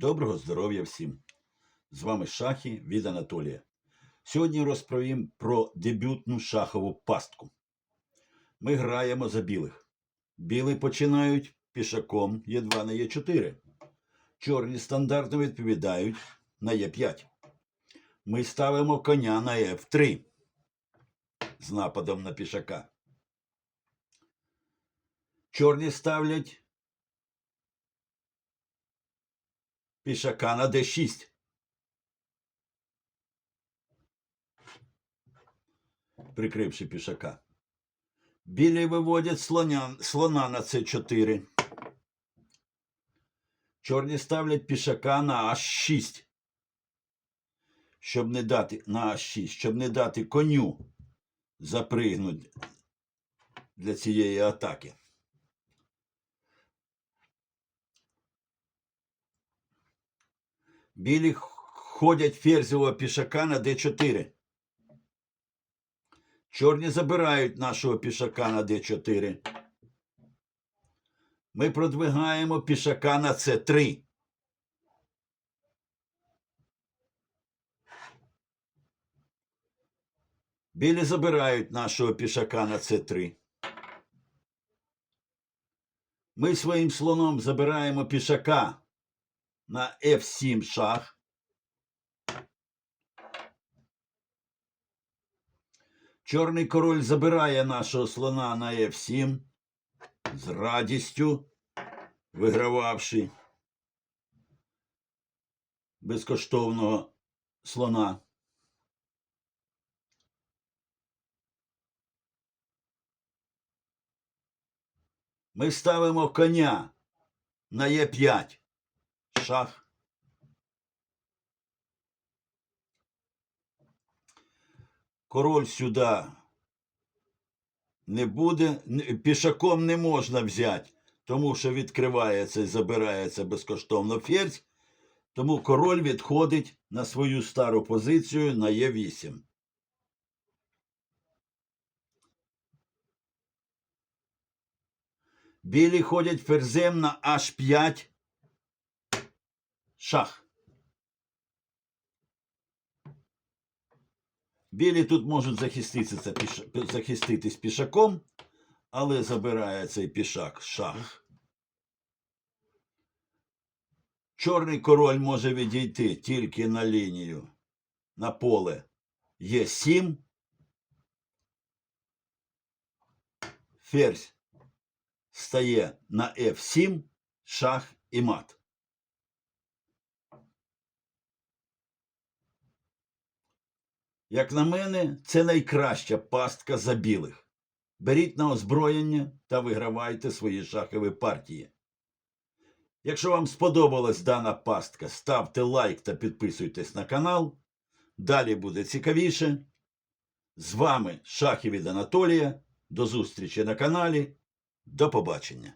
Доброго здоров'я всім! З вами шахи від Анатолія. Сьогодні розповім про дебютну шахову пастку. Ми граємо за білих. Білі починають пішаком Е2 на Е4. Чорні стандартно відповідають на Е5. Ми ставимо коня на F3 з нападом на пішака. Чорні ставлять пішака на d6. Прикривши пішака. Білі виводять слоня, слона на c4. Чорні ставлять пішака на h6. Щоб не дати на h6, щоб не дати коню запригнути для цієї атаки. Білі ходять ферзевого пішака на d4. Чорні забирають нашого пішака на d4. Ми продвигаємо пішака на c3. Білі забирають нашого пішака на c3. Ми своїм слоном забираємо пішака на F7 шах. Чорний король забирає нашого слона на F7 з радістю, вигрававши безкоштовного слона. Ми ставимо коня на Е5 шах. Король сюди не буде, пішаком не можна взяти, тому що відкривається і забирається безкоштовно ферзь. Тому король відходить на свою стару позицію на Е8. Білі ходять ферзем на H5 шах. Білі тут можуть захиститися, захиститись пішаком, але забирає цей пішак шах. Чорний король може відійти тільки на лінію на поле Е7. Ферзь стає на F7, шах і мат. Як на мене, це найкраща пастка за білих. Беріть на озброєння та вигравайте свої шахові партії. Якщо вам сподобалась дана пастка, ставте лайк та підписуйтесь на канал. Далі буде цікавіше. З вами Шахи від Анатолія. До зустрічі на каналі. До побачення.